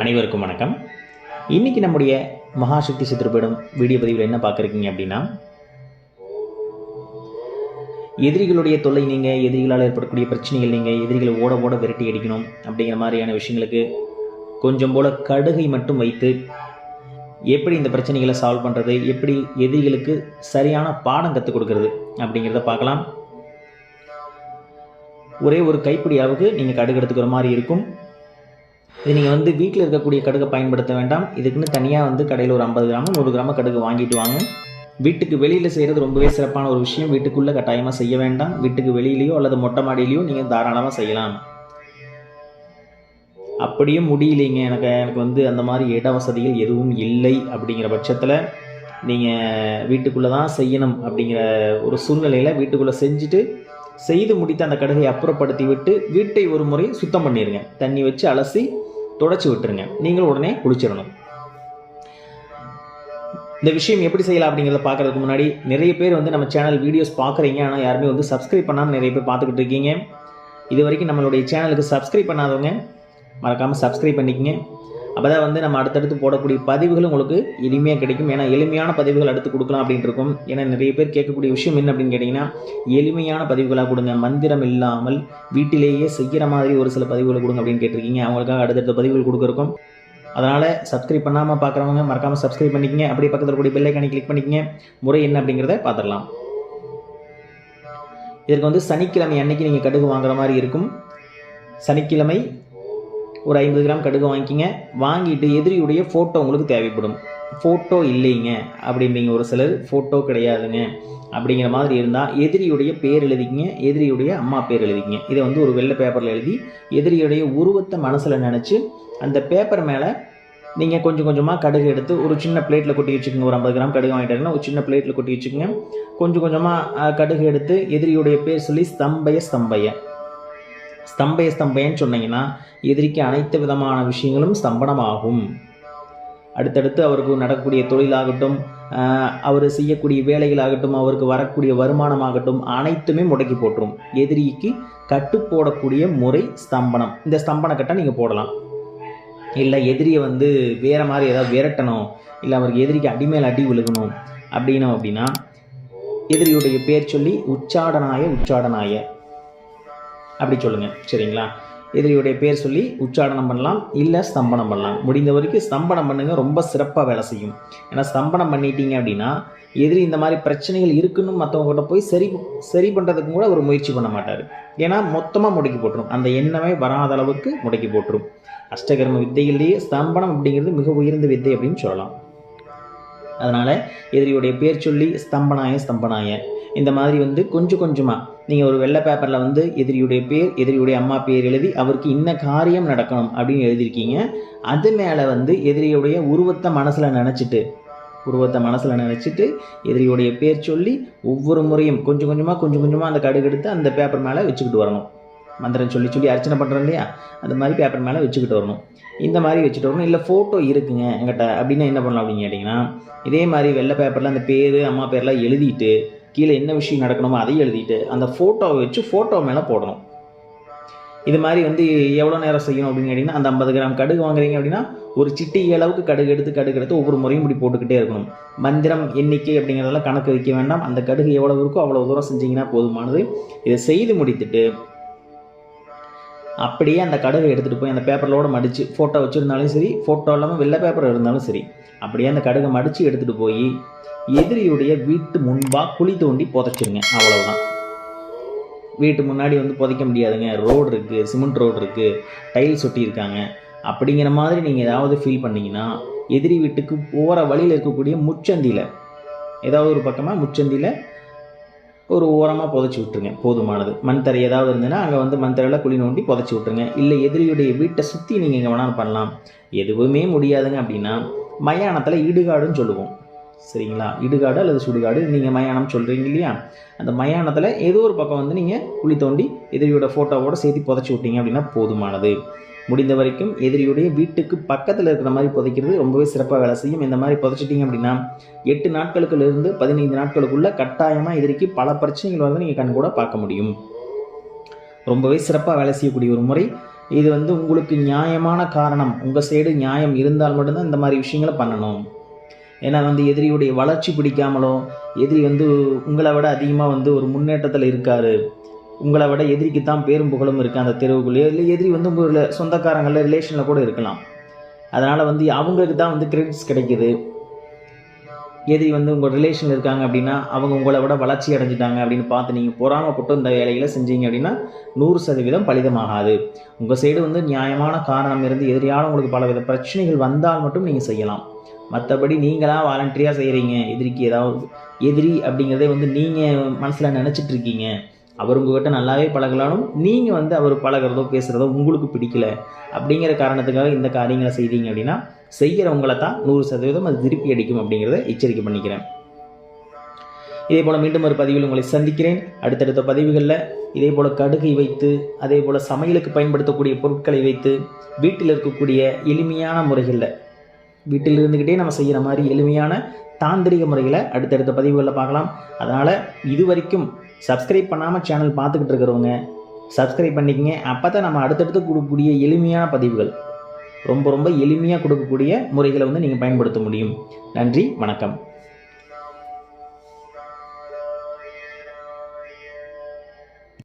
அனைவருக்கும் வணக்கம். இன்னைக்கு நம்முடைய மகாசக்தி சித்திரப்படம் வீடியோ பதிவில் என்ன பார்க்குறீங்க அப்படின்னா எதிரிகளுடைய தொல்லை நீங்கள் எதிரிகளால் ஏற்படக்கூடிய பிரச்சனைகள் நீங்கள் எதிரிகளை ஓட ஓட விரட்டி அடிக்கணும் அப்படிங்கிற மாதிரியான விஷயங்களுக்கு கொஞ்சம் போல் கடுகை மட்டும் வைத்து எப்படி இந்த பிரச்சனைகளை சால்வ் பண்ணுறது எப்படி எதிரிகளுக்கு சரியான பாடம் கற்றுக் கொடுக்கறது அப்படிங்கிறத பார்க்கலாம். ஒரே ஒரு கைப்பிடி அளவுக்கு நீங்கள் கடுகு எடுத்துக்கிற மாதிரி இருக்கும். இது நீங்கள் வந்து வீட்டில் இருக்கக்கூடிய கடுகை பயன்படுத்த வேண்டாம். இதுக்குன்னு தனியாக வந்து கடையில் ஒரு ஐம்பது கிராம் நூறு கிராம கடுகு வாங்கிட்டு வாங்க. வீட்டுக்கு வெளியில் செய்கிறது ரொம்பவே சிறப்பான ஒரு விஷயம். வீட்டுக்குள்ளே கட்டாயமாக செய்ய வேண்டாம். வீட்டுக்கு வெளியிலையோ அல்லது மொட்டை மாடியிலையோ நீங்கள் தாராளமாக செய்யலாம். அப்படியே முடியலைங்க. எனக்கு எனக்கு வந்து அந்த மாதிரி இட வசதிகள் எதுவும் இல்லை அப்படிங்கிற பட்சத்தில் நீங்கள் வீட்டுக்குள்ளே தான் செய்யணும் அப்படிங்கிற ஒரு சூழ்நிலையில் வீட்டுக்குள்ளே செஞ்சுட்டு செய்து முடித்த அந்த கடுகை அப்புறப்படுத்தி விட்டு வீட்டை ஒரு முறை சுத்தம் பண்ணிடுங்க தண்ணி வச்சு அலசி தொடச்சி விட்டுருங்க. நீங்களும் உடனே குளிச்சிடணும். இந்த விஷயம் எப்படி செய்யலாம் அப்படிங்கிறத பார்க்கறதுக்கு முன்னாடி நிறைய பேர் வந்து நம்ம சேனல் வீடியோஸ் பார்க்குறீங்க. ஆனால் யாருமே வந்து சப்ஸ்கிரைப் பண்ணாமல் நிறைய பேர் பார்த்துக்கிட்டு இருக்கீங்க. இது வரைக்கும் நம்மளுடைய சேனலுக்கு சப்ஸ்கிரைப் பண்ணாதவங்க மறக்காமல் சப்ஸ்கிரைப் பண்ணிக்கங்க. அப்போ தான் வந்து நம்ம அடுத்தடுத்து போடக்கூடிய பதிவுகள் உங்களுக்கு எளிமையாக கிடைக்கும். ஏன்னா எளிமையான பதிவுகள் அடுத்து கொடுக்கலாம் அப்படின்ட்டு இருக்கும் ஏன்னா நிறைய பேர் கேட்கக்கூடிய விஷயம் என்ன அப்படின்னு கேட்டிங்கன்னா எளிமையான பதிவுகளாக கொடுங்க. மந்திரம் இல்லாமல் வீட்டிலேயே செய்கிற மாதிரி ஒரு சில பதிவுகளை கொடுங்க அப்படின்னு கேட்டிருக்கீங்க. அவங்களுக்காக அடுத்தடுத்த பதிவுகள் கொடுக்குறக்கும். அதனால் சப்ஸ்கிரைப் பண்ணாமல் பார்க்குறவங்க மறக்காமல் சப்ஸ்கிரைப் பண்ணிக்கங்க. அப்படியே பக்கத்தில் கூடிய பெல்லைக்கானி கிளிக் பண்ணிக்கங்க. முறை என்ன அப்படிங்கிறத பார்த்துடலாம். இதற்கு வந்து சனிக்கிழமை அன்னைக்கு நீங்கள் கடுகு வாங்குற மாதிரி இருக்கும். சனிக்கிழமை ஒரு ஐம்பது கிராம் கடுகு வாங்கிக்கிங்க. வாங்கிட்டு எதிரியுடைய ஃபோட்டோ உங்களுக்கு தேவைப்படும். ஃபோட்டோ இல்லைங்க. அப்படிம்பீங்க ஒரு சிலர். ஃபோட்டோ கிடையாதுங்க. அப்படிங்கிற மாதிரி இருந்தால் எதிரியுடைய பேர் எழுதிக்கிங்க. எதிரியுடைய அம்மா பேர் எழுதிக்கிங்க. இதை வந்து ஒரு வெள்ளை பேப்பரில் எழுதி எதிரியுடைய உருவத்தை மனசில் நினச்சி அந்த பேப்பர் மேலே நீங்கள் கொஞ்சம் கொஞ்சமாக கடுகு எடுத்து ஒரு சின்ன பிளேட்டில் கொட்டி வச்சுக்கோங்க. ஒரு ஐம்பது கிராம் கடுகு வாங்கிட்டாங்கன்னா ஒரு சின்ன பிளேட்டில் கொட்டி வச்சுக்கோங்க. கொஞ்சம் கொஞ்சமாக கடுகு எடுத்து எதிரியுடைய பேர் சொல்லி ஸ்தம்பய ஸ்தம்பய. ஸ்தம்பய ஸ்தம்பயன்னு சொன்னீங்கன்னா எதிரிக்கு அனைத்து விதமான விஷயங்களும் ஸ்தம்பனமாகும். அடுத்தடுத்து அவருக்கு நடக்கக்கூடிய தொழிலாகட்டும் அவர் செய்யக்கூடிய வேலைகளாகட்டும் அவருக்கு வரக்கூடிய வருமானமாகட்டும் அனைத்துமே முடக்கி போட்டுரும். எதிரிக்கு கட்டு போடக்கூடிய முறை ஸ்தம்பனம். இந்த ஸ்தம்பன கட்டை நீங்கள் போடலாம். இல்லை எதிரியை வந்து வேறு மாதிரி ஏதாவது விரட்டணும் இல்லை அவருக்கு எதிரிக்கு அடிமேல் அடி விழுகணும் அப்படின்னோம் அப்படின்னா எதிரியுடைய பேர் சொல்லி உச்சாடனாய உச்சாடனாய. அப்படி சொல்லுங்கள் சரிங்களா? எதிரியுடைய பேர் சொல்லி உச்சாடனம் பண்ணலாம். இல்லை ஸ்தம்பனம் பண்ணலாம். முடிந்த வரைக்கும் ஸ்தம்பனம் பண்ணுங்க. ரொம்ப சிறப்பாக வேலை செய்யும். ஏன்னா ஸ்தம்பனம் பண்ணிட்டீங்க அப்படின்னா எதிரி இந்த மாதிரி பிரச்சனைகள் இருக்குன்னு மற்றவங்ககிட்ட போய் சரி சரி பண்ணுறதுக்கு கூட அவர் முயற்சி பண்ண மாட்டார். ஏன்னா மொத்தமாக முடக்கி போட்டுரும். அந்த எண்ணமே வராத அளவுக்கு முடக்கி போட்டுரும். அஷ்டகர்ம வித்தையிலேயே ஸ்தம்பனம் அப்படிங்கிறது மிக உயர்ந்த வித்தை அப்படின்னு சொல்லலாம். அதனால் எதிரியுடைய பேர் சொல்லி ஸ்தம்பனாய ஸ்தம்பனாய. இந்த மாதிரி வந்து கொஞ்சம் கொஞ்சமாக நீங்கள் ஒரு வெள்ளை பேப்பரில் வந்து எதிரியுடைய பேர் எதிரியுடைய அம்மா பேர் எழுதி அவருக்கு இன்ன காரியம் நடக்கணும் அப்படின்னு எழுதியிருக்கீங்க. அது மேலே வந்து எதிரியுடைய உருவத்தை மனசில் நினச்சிட்டு உருவத்தை மனசில் நினச்சிட்டு எதிரியுடைய பேர் சொல்லி ஒவ்வொரு முறையும் கொஞ்சம் கொஞ்சமாக கொஞ்சம் கொஞ்சமாக அந்த கடுகு எடுத்து அந்த பேப்பர் மேலே வச்சுக்கிட்டு வரணும். மந்திரம் சொல்லி சொல்லி அர்ச்சனை பண்ணுறோம் இல்லையா? அந்த மாதிரி பேப்பர் மேலே வச்சுக்கிட்டு வரணும். இந்த மாதிரி வச்சுட்டு வரணும். இல்லை ஃபோட்டோ இருக்குங்க என்கிட்ட. அப்படின்னா என்ன பண்ணலாம் அப்படின்னு கேட்டிங்கன்னா இதே மாதிரி வெள்ளை பேப்பரில் அந்த பேர் அம்மா பேர்லாம் எழுதிட்டு கீழே என்ன விஷயம் நடக்கணுமோ அதையும் எழுதிட்டு அந்த ஃபோட்டோவை வச்சு ஃபோட்டோ மேலே போடணும். இது மாதிரி வந்து எவ்வளோ நேரம் செய்யணும் அப்படின்னு கேட்டிங்கன்னா அந்த ஐம்பது கிராம் கடுகு வாங்குறீங்க அப்படின்னா ஒரு சிட்டி அளவுக்கு கடுகு எடுத்து கடுகு எடுத்து ஒவ்வொரு முறையும் இப்படி போட்டுக்கிட்டே இருக்கணும். மந்திரம் எண்ணிக்கை அப்படிங்கிறதெல்லாம் கணக்கு வைக்க வேண்டாம். அந்த கடுகு எவ்வளோ இருக்கோ அவ்வளோ தூரம் செஞ்சீங்கன்னா போதுமானது. இதை செய்து முடித்துட்டு அப்படியே அந்த கடுகை எடுத்துகிட்டு போய் அந்த பேப்பரோட மடித்து ஃபோட்டோ வச்சுருந்தாலும் சரி ஃபோட்டோ இல்லாமல் வெள்ளை பேப்பர் இருந்தாலும் சரி அப்படியே அந்த கடுகை மடித்து எடுத்துகிட்டு போய் எதிரியுடைய வீட்டு முன்பாக குழி தோண்டி புதைச்சிருங்க. அவ்வளவுதான். வீட்டு முன்னாடி வந்து புதைக்க முடியாதுங்க. ரோடு இருக்குது சிமெண்ட் ரோடு இருக்குது டைல்ஸ் ஒட்டியிருக்காங்க அப்படிங்கிற மாதிரி நீங்கள் ஏதாவது ஃபீல் பண்ணிங்கன்னா எதிரி வீட்டுக்கு போகிற வழியில் இருக்கக்கூடிய முச்சந்தியில் ஏதாவது ஒரு பக்கமாக முச்சந்தியில் ஒரு ஓரமாக புதைச்சி விட்ருங்க போதுமானது. மண்தரை ஏதாவது இருந்ததுன்னா அங்கே வந்து மண் தரையில் குழி நோண்டி புதைச்சி விட்ருங்க இல்லை எதிரியுடைய வீட்டை சுற்றி நீங்கள் எங்கே வேணாலும் பண்ணலாம். எதுவுமே முடியாதுங்க அப்படின்னா மயானத்தில் இடுகாடுன்னு சொல்லுவோம். சரிங்களா? இடுகாடு அல்லது சுடுகாடு நீங்கள் மயானம் சொல்கிறீங்க இல்லையா? அந்த மயானத்தில் ஏதோ ஒரு பக்கம் வந்து நீங்கள் குழி தோண்டி எதிரியோட ஃபோட்டோவோட சேர்த்து புதைச்சி விட்டீங்க அப்படின்னா போதுமானது. முடிந்த வரைக்கும் எதிரியுடைய வீட்டுக்கு பக்கத்தில் இருக்கிற மாதிரி புதைக்கிறது ரொம்பவே சிறப்பாக வேலை செய்யும். இந்த மாதிரி புதைச்சிட்டிங்க அப்படின்னா எட்டு நாட்களுக்குலேருந்து பதினைந்து நாட்களுக்குள்ளே கட்டாயமாக எதிரிக்கு பல பிரச்சனைகள் வந்து நீங்கள் கண் கூட பார்க்க முடியும். ரொம்பவே சிறப்பாக வேலை செய்யக்கூடிய ஒரு முறை. இது வந்து உங்களுக்கு நியாயமான காரணம். உங்கள் சைடு நியாயம் இருந்தால் மட்டும்தான் இந்த மாதிரி விஷயங்களை பண்ணணும். ஏன்னா வந்து எதிரியுடைய வளர்ச்சி பிடிக்காமலோ எதிரி வந்து உங்களை விட அதிகமாக வந்து ஒரு முன்னேற்றத்தில் இருக்கார். உங்களை விட எதிரிக்கு தான் பேரும் புகழும் இருக்குது அந்த தெருவுக்குள்ளே இல்லை எதிரி வந்து உங்கள் சொந்தக்காரங்களில் ரிலேஷனில் கூட இருக்கலாம். அதனால் வந்து அவங்களுக்கு தான் வந்து கிரெடிட்ஸ் கிடைக்குது. எதிரி வந்து உங்கள் ரிலேஷனில் இருக்காங்க அப்படின்னா அவங்க உங்களை விட வளர்ச்சி அடைஞ்சிட்டாங்க அப்படின்னு பார்த்து நீங்கள் பொறாமப்பட்டு இந்த வேலைகளை செஞ்சீங்க அப்படின்னா நூறு சதவீதம் பலிதமாகாது. உங்கள் சைடு வந்து நியாயமான காரணம் இருந்து எதிரியால் உங்களுக்கு பலவித பிரச்சனைகள் வந்தால் மட்டும் நீங்கள் செய்யலாம். மற்றபடி நீங்களாக வாலண்டரியாக செய்கிறீங்க எதிரிக்கு ஏதாவது எதிரி அப்படிங்கிறதே வந்து நீங்கள் மனசில் நினச்சிட்டு இருக்கீங்க. அவர் உங்ககிட்ட நல்லாவே பழகலானும் நீங்கள் வந்து அவர் பழகிறதோ பேசுகிறதோ உங்களுக்கு பிடிக்கல அப்படிங்கிற காரணத்துக்காக இந்த காரியங்களை செய்தீங்க அப்படின்னா செய்கிறவங்களை தான் நூறு சதவீதம் அது திருப்பி அடிக்கும் அப்படிங்கிறத எச்சரிக்கை பண்ணிக்கிறேன். இதே போல் மீண்டும் ஒரு பதிவில் உங்களை சந்திக்கிறேன். அடுத்தடுத்த பதிவுகளில் இதே போல் கடுகை வைத்து அதே போல் சமையலுக்கு பயன்படுத்தக்கூடிய பொருட்களை வைத்து வீட்டில் இருக்கக்கூடிய எளிமையான முறைகளில் வீட்டில் இருந்துக்கிட்டே நம்ம செய்கிற மாதிரி எளிமையான தாந்திரிக முறைகளை அடுத்தடுத்த பதிவுகளில் பார்க்கலாம். அதனால் இது வரைக்கும் சப்ஸ்கிரைப் பண்ணாமல் சேனல் பார்த்துக்கிட்டு இருக்கிறவங்க சப்ஸ்கிரைப் பண்ணிக்கங்க. அப்போ தான் நம்ம அடுத்தடுத்து கொடுக்கக்கூடிய எளிமையான பதிவுகள் ரொம்ப ரொம்ப எளிமையாக கொடுக்கக்கூடிய முறைகளை வந்து நீங்கள் பயன்படுத்த முடியும். நன்றி வணக்கம்.